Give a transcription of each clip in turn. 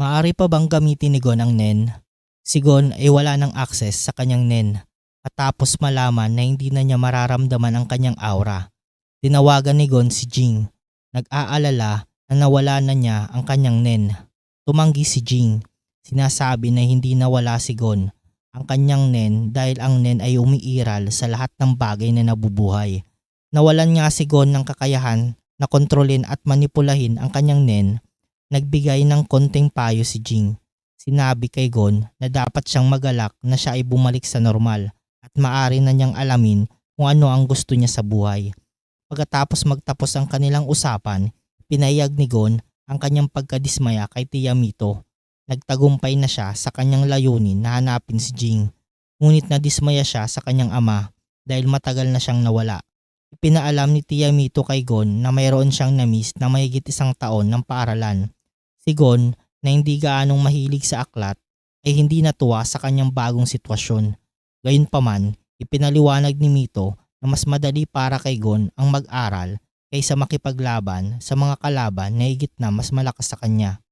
Maari pa bang gamitin ni Gon ang Nen? Si Gon ay wala ng access sa kanyang Nen matapos malaman na hindi na niya mararamdaman ang kanyang aura. Tinawagan ni Gon si Jing. Nag-aalala na nawala na niya ang kanyang Nen. Tumanggi si Jing. Sinasabi na hindi nawala si Gon ang kanyang Nen dahil ang Nen ay umiiral sa lahat ng bagay na nabubuhay. Nawalan nga si Gon ng kakayahan na kontrolin at manipulahin ang kanyang Nen nagbigay ng konting payo si Jing. Sinabi kay Gon na dapat siyang magalak na siya ay bumalik sa normal at maari na niyang alamin kung ano ang gusto niya sa buhay. Pagkatapos magtapos ang kanilang usapan, pinayag ni Gon ang kanyang pagkadismaya kay Tia Mito. Nagtagumpay na siya sa kanyang layunin na hanapin si Jing. Ngunit nadismaya siya sa kanyang ama dahil matagal na siyang nawala. Ipinaalam ni Tia Mito kay Gon na mayroon siyang namiss na mahigit isang taon ng paaralan. Si Gon na hindi gaanong mahilig sa aklat ay hindi natuwa sa kanyang bagong sitwasyon. Gayunpaman, ipinaliwanag ni Mito na mas madali para kay Gon ang mag-aral kaysa makipaglaban sa mga kalaban na higit na mas malakas sa kanya.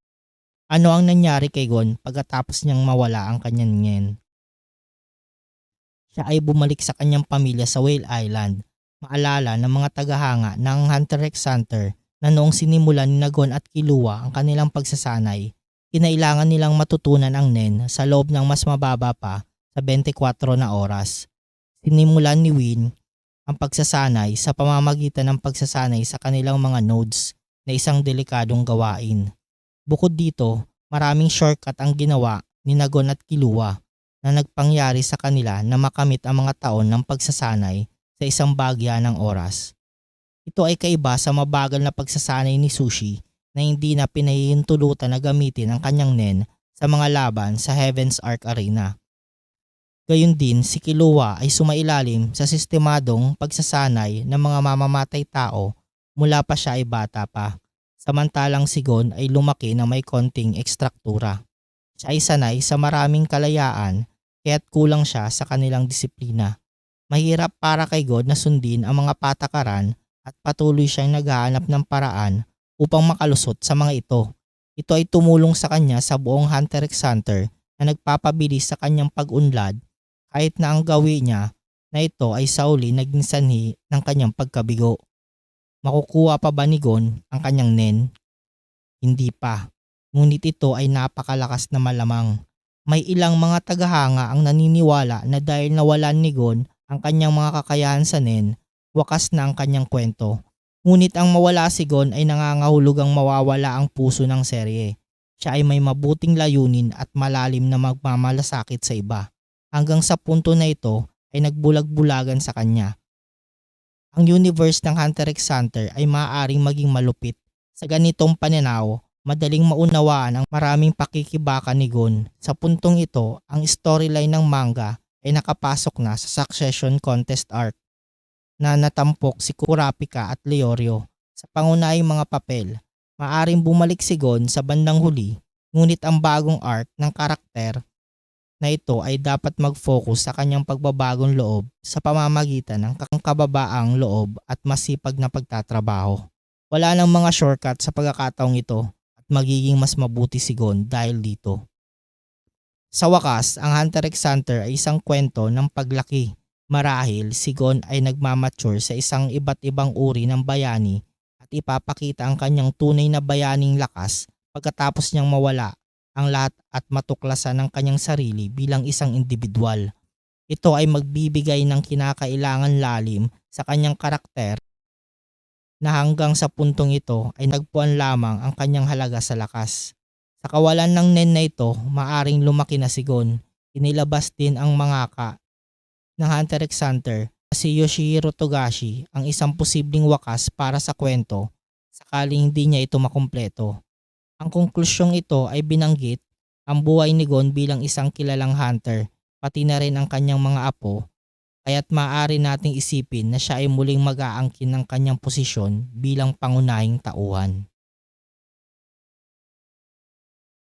Ano ang nangyari kay Gon pagkatapos niyang mawala ang kanyang ngen? Siya ay bumalik sa kanyang pamilya sa Whale Island. Maalala ng mga tagahanga ng Hunter x Hunter na noong sinimulan ni Nagon at Kilua ang kanilang pagsasanay, kinailangan nilang matutunan ang Nen sa loob ng mas mababa pa sa 24 na oras. Sinimulan ni Win ang pagsasanay sa pamamagitan ng pagsasanay sa kanilang mga nodes na isang delikadong gawain. Bukod dito, maraming shortcut ang ginawa ni Nagon at Kilua na nagpangyari sa kanila na makamit ang mga taon ng pagsasanay sa isang bagya ng oras. Ito ay kaiba sa mabagal na pagsasanay ni Sushi na hindi na pinahihintulutan na gamitin ang kanyang nen sa mga laban sa Heaven's Ark Arena. Gayun din si Kilua ay sumailalim sa sistemadong pagsasanay ng mga mamamatay tao mula pa siya ay bata pa. Samantalang si Gon ay lumaki na may konting ekstruktura. Siya ay sanay sa maraming kalayaan kaya't kulang siya sa kanilang disiplina. Mahirap para kay God na sundin ang mga patakaran at patuloy siyang naghahanap ng paraan upang makalusot sa mga ito. Ito ay tumulong sa kanya sa buong Hunter x Hunter na nagpapabilis sa kanyang pag-unlad kahit na ang gawi niya na ito ay sa uli naging sanhi ng kanyang pagkabigo. Makukuha pa ba ni Gon ang kanyang nen? Hindi pa. Ngunit ito ay napakalakas na malamang. May ilang mga tagahanga ang naniniwala na dahil nawalan ni Gon ang kanyang mga kakayahan sa nen, wakas na ang kanyang kwento. Ngunit ang mawala si Gon ay nangangahulugang mawawala ang puso ng serye. Siya ay may mabuting layunin at malalim na magmamalasakit sa iba. Hanggang sa punto na ito ay nagbulag-bulagan sa kanya. Ang universe ng Hunter x Hunter ay maaaring maging malupit. Sa ganitong pananaw, madaling maunawaan ang maraming pakikibaka ni Gon. Sa puntong ito, ang storyline ng manga ay nakapasok na sa Succession Contest arc na natampok si Kurapika at Leorio sa pangunahing mga papel. Maaring bumalik si Gon sa bandang huli, ngunit ang bagong arc ng karakter na ito ay dapat mag-focus sa kanyang pagbabagong loob sa pamamagitan ng kababaang loob at masipag na pagtatrabaho. Wala nang mga shortcut sa pagkakataong ito at magiging mas mabuti si Gon dahil dito. Sa wakas, ang Hunter x Hunter ay isang kwento ng paglaki Marahil si Gon ay nagmamature sa isang iba't ibang uri ng bayani at ipapakita ang kanyang tunay na bayaning lakas pagkatapos niyang mawala ang lahat at matuklasan ang kanyang sarili bilang isang individual. Ito ay magbibigay ng kinakailangan lalim sa kanyang karakter na hanggang sa puntong ito ay nagpuan lamang ang kanyang halaga sa lakas. Sa kawalan ng nen na ito, maaring lumaki na si Gon. Inilabas din ang mangaka ng Hunter x Hunter si Yoshihiro Togashi ang isang posibleng wakas para sa kwento sakaling hindi niya ito makumpleto. Ang konklusyong ito ay binanggit ang buhay ni Gon bilang isang kilalang hunter pati na rin ang kanyang mga apo kaya't maaari nating isipin na siya ay muling mag-aangkin ng kanyang posisyon bilang pangunahing tauhan.